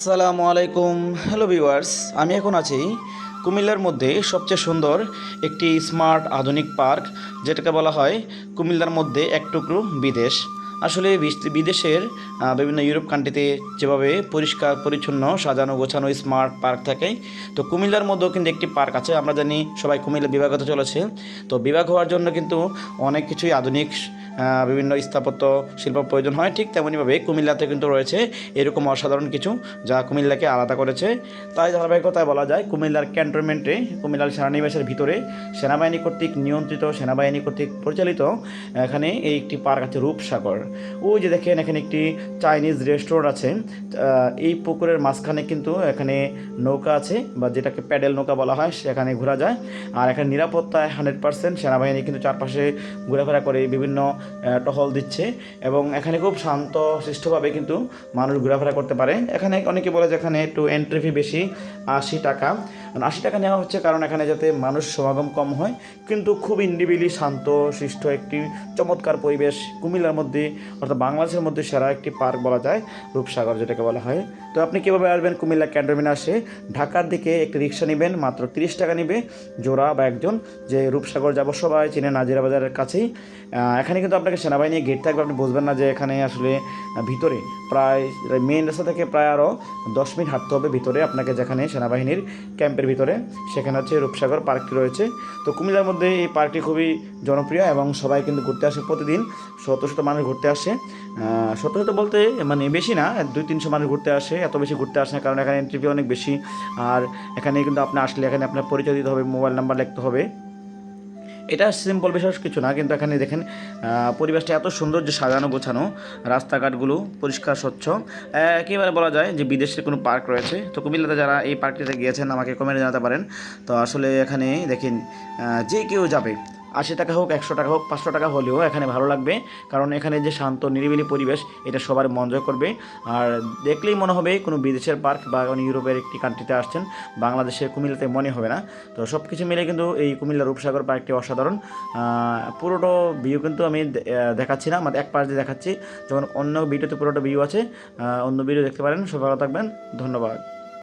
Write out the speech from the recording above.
আসসালামু আলাইকুম। Hello viewers আমি এখন আছি কুমিল্লার মধ্যে সবচেয়ে সুন্দর একটি স্মার্ট আধুনিক পার্ক, যেটাকে বলা হয় কুমিল্লার মধ্যে এক টুকরো বিদেশ। আসলে বিদেশের বিভিন্ন ইউরোপ কান্ট্রিতে যেভাবে পরিষ্কার, পরিচ্ছন্ন, সাজানো, গোছানো স্মার্ট পার্ক থাকে, তো কুমিল্লার মধ্যেও কিন্তু একটি পার্ক আছে, আমরা জানি সবাই কুমিল্লা বিভাগত চলেছে, তো বিভাগ হওয়ার জন্য কিন্তু অনেক কিছুই আধুনিক বিভিন্ন স্থাপত্য, শিল্প প্রয়োজন হয়, ঠিক তেমনইভাবে কুমিল্লাতে কিন্তু রয়েছে এরকম অসাধারণ কিছু, যা কুমিল্লাকে আলাদা করেছে, তাই ধারাবাহিকতায় বলা যায় কুমিল্লার ক্যান্টনমেন্টে কুমিল্লার সেনানিবাসের ভিতরে সেনাবাহিনী কর্তৃক নিয়ন্ত্রিত, সেনাবাহিনী কর্তৃক পরিচালিত, এখানে এই একটি পার্ক আছে রূপসাগর ওই যে দেখেন, এখানে একটি চাইনিজ রেস্টুরেন্ট আছে। এই পুকুরের মাঝখানে কিন্তু এখানে নৌকা আছে, বা যেটাকে প্যাডেল নৌকা বলা হয়, সেখানে ঘোরা যায়। আর এখানে নিরাপত্তায় হান্ড্রেড পার্সেন্ট সেনাবাহিনী কিন্তু চারপাশে ঘোরাফেরা করে বিভিন্ন টহল দিচ্ছে। এবং এখানে খুব শান্ত, শিষ্টভাবে কিন্তু মানুষ ঘোরাফেরা করতে পারে। এখানে অনেকে বলে যে এখানে একটু এন্ট্রি ফি বেশি, আশি টাকা। আশি টাকা নেওয়া হচ্ছে কারণ এখানে যাতে মানুষ সমাগম কম হয়। কিন্তু খুব ইন্ডিভিজুয়ালি শান্ত, শিষ্ট, একটি চমৎকার পরিবেশ কুমিল্লার মধ্যে অর্থাৎ বাংলাদেশের মধ্যে সেরা একটি পার্ক বলা যায় রূপসাগর, যেটাকে বলা হয়। তো আপনি কীভাবে আসবেন? কুমিল্লা ক্যান্টনমেন্টে আসে। ঢাকার দিকে একটি রিক্সা নেবেন, মাত্র তিরিশ টাকা নেবে। জোড়া বা একজন যে রূপসাগর যাব সবাই চিনে নাজিরা বাজারের কাছেই। এখানে কিন্তু আপনাকে সেনাবাহিনী গেট থাকবে, আপনি বুঝবেন না যে এখানে আসলে ভিতরে প্রায় মেন রাস্তা থেকে প্রায় আরও দশ মিনিট হাঁটতে হবে ভিতরে আপনাকে যেখানে সেনাবাহিনীর ক্যাম্পের ভিতরে। সেখানে হচ্ছে রূপসাগর পার্কটি রয়েছে। তো কুমিল্লার মধ্যে এই পার্কটি খুবই জনপ্রিয় এবং সবাই কিন্তু ঘুরতে আসে প্রতিদিন। শত শত মানুষ ঘুরতে আসে। শত শত বলতে মানে বেশি না, দুই তিনশো মানুষ ঘুরতে আসে, এত বেশি ঘুরতে আসে না, কারণ এখানে এন্ট্রি অনেক বেশি। আর এখানে কিন্তু আপনি আসলে, এখানে আপনার পরিচয় দিতে হবে মোবাইল নাম্বার লিখতে হবে। এটা সিম্পল বিশেষ কিছু না, কিন্তু এখানে দেখেন পরিবেশটা এত সুন্দর যে সাজানো, গোছানো, রাস্তাঘাটগুলো পরিষ্কার, স্বচ্ছ। একেবারে বলা যায় যে বিদেশের কোনো পার্ক রয়েছে। তো কুমিল্লাতে যারা এই পার্কটিতে গিয়েছেন, আমাকে কমেন্টে জানাতে পারেন। তো আসলে এখানে দেখেন যে কেউ যাবে। আশি টাকা হোক, একশো টাকা হোক, পাঁচশো টাকা হলেও এখানে ভালো লাগবে। কারণ এখানে যে শান্ত, নিরিবিলি পরিবেশ, এটা সবার মন জয় করবে। আর দেখলেই মনে হবে কোনো বিদেশের পার্ক বা ইউরোপের একটি কান্ট্রিতে আসছেন। বাংলাদেশের কুমিল্লাতে মনে হবে না। তো সব কিছু মিলে কিন্তু এই কুমিল্লা রূপসাগর পার্কটি অসাধারণ। পুরোটো ভিউ কিন্তু আমি দেখাচ্ছি না মানে এক পাশ দিয়ে দেখাচ্ছি। যখন অন্য ভিডিওতে পুরোটা ভিউ আছে। অন্য ভিডিও দেখতে পারেন। সবাই ভালো থাকবেন। ধন্যবাদ।